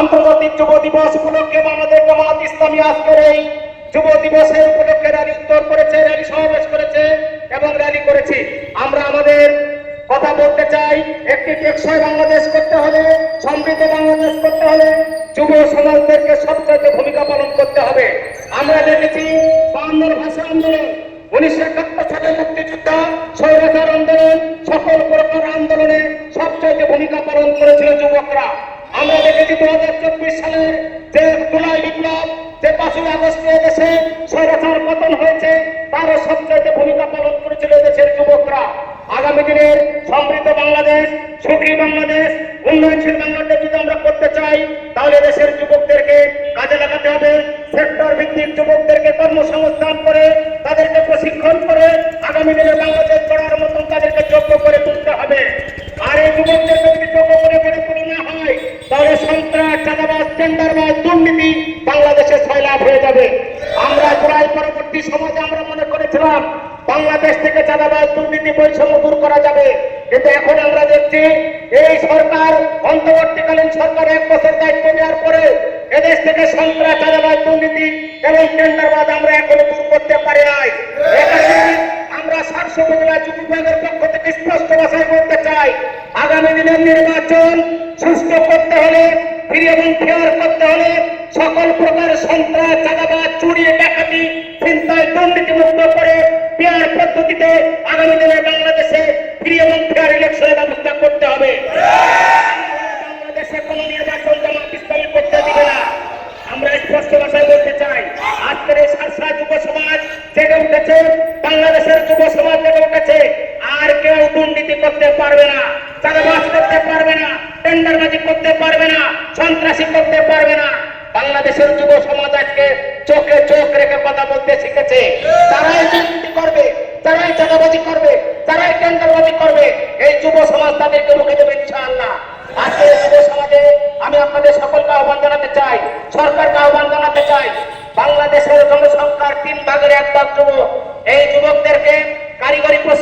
আন্তর্জাতিক যুব দিবস উপলক্ষে বাংলাদেশ জামাত ইসলামী আজকের এই যুব দিবসের উপলক্ষে র্যালি উত্তর করেছে, র্যালি সমাবেশ করেছে এবং র্যালি করেছি। আমরা আমাদের কথা বলতে চাই, একটি টেকসই বাংলাদেশ করতে হলে, সমৃদ্ধ বাংলাদেশ করতে হলে যুব সমাজদেরকে সবচাইতে ভূমিকা পালন করতে হবে। আমরা দেখেছি বাংলার ভাষা আন্দোলন, উনিশশো একাত্তর সালের মুক্তিযোদ্ধা, স্বৈরাচার আন্দোলন, সকল প্রকার সবচাইতে ভূমিকা পালন করেছিল যুবকরা, আমরা দেখেছি দু হাজার চব্বিশ সালের যে জুলাই বিপ্লব, যে পাঁচই আগস্টে দেশে স্বৈরাচার পতন হয়েছে, তারও সবচাইতে ভূমিকা পালন করেছিল দেশের যুবকরা। আগামী দিনের সমৃদ্ধ বাংলাদেশ, সুখী বাংলাদেশ, উন্নয়নশীল বাংলাদেশ যদি আমরা করতে চাই, তাহলে দেশের যুবকদেরকে কাজে লাগাতে হবে। সেক্টর ভিত্তিক যুবকদেরকে কর্মসংস্থান করে, তাদেরকে প্রশিক্ষণ করে, আগামী দিনে বাংলাদেশ গড়ার মতন তাদেরকে যোগ্য করে তুলতে হবে। আর এই যুবকদেরকে যদি না হয়। তাহলে সন্ত্রাস, চাঁদাবাজ দুর্নীতি বাংলাদেশে ছয়লাভ হয়ে যাবে। আমরা জুলাই পরবর্তী সমাজে আমরা মনে করেছিলাম, বাংলাদেশ থেকে চাঁদাবাজ, দুর্নীতি বৈষম্য দূর করা যাবে। কিন্তু এখন আমরা দেখছি, এই সরকার, অন্তর্বর্তীকালীন সরকার এক বছর দায়িত্ব নেওয়ার পরে এদেশ থেকে সন্ত্রাস, চাঁদাবাজ, দুর্নীতি এবং টেন্ডারবাজ আমরা এখনও দূর করতে পারি নাই। পক্ষ থেকে স্পষ্ট ভাষায় বলতে চাই, আগামী দিনের নির্বাচন করতে হলে এবং ফেয়ার করতে হলে সকল প্রকার সন্ত্রাস, চাঁদাবাজ, চুরি, ডাকাতি চিন্তায় করে পদ্ধতিতে আগামী দিনে বাংলাদেশে ফ্রি এবং ফেয়ার ইলেকশনের ব্যবস্থা করতে হবে। বাংলাদেশে কোনো নির্বাচন জামাত করতে দিবে না। আমরা স্পষ্ট ভাষায় বলতে চাই, আজকের এই সারসা যুব সমাজ জেগে উঠেছে, বাংলাদেশের যুব সমাজ জেগে উঠেছে। আর কেউ দুর্নীতি করতে পারবে না, চাঁদাবাজ করতে পারবে না, টেন্ডারবাজি করতে পারবে না, সন্ত্রাসী করতে পারবে না। বাংলাদেশের যুব সমাজ আজকে চোখে চোখ রেখে কথা বলতে শিখেছে। তারাই দুর্নীতি করবে তারাই চাঁদাবাজি করবে তারাই টেন্ডারবাজি করবে, এই যুব সমাজ তাদেরকে রুখে দেবে।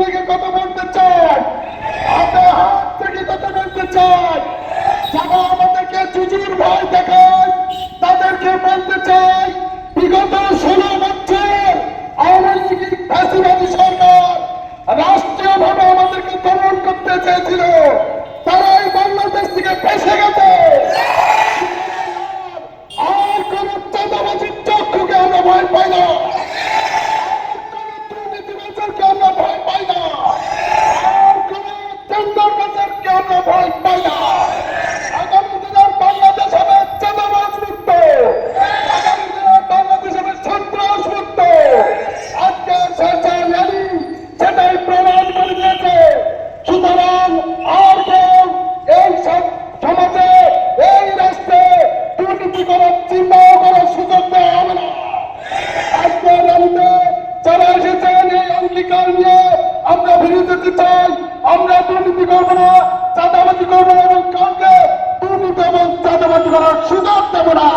রেখে কথা বলতে চাই হাতে থেকে বলতে চাই যারা আমাদেরকে ভয় দেখায়, তাদেরকে বলতে চাই, বিগত ষোলো বছর আওয়ামী লীগ ফ্যাসিবাদী সরকার রাষ্ট্রীয়ভাবে আমাদেরকে দমন করতে চেয়েছিল। তারাই বাংলাদেশ থেকে ফেসে গেছে। আর কোন চাঁদাবাজির চক্ষুকে আমরা ভয় পাই না। টেন্ডারবাজকে আমরা ভয় পাই না যেতে চাই আমরা দুর্নীতি করব না, চাঁদাবাজি করব না, এবং কাউকে দুর্নীতি এবং চাঁদাবাজি করার সুযোগ দেবো না।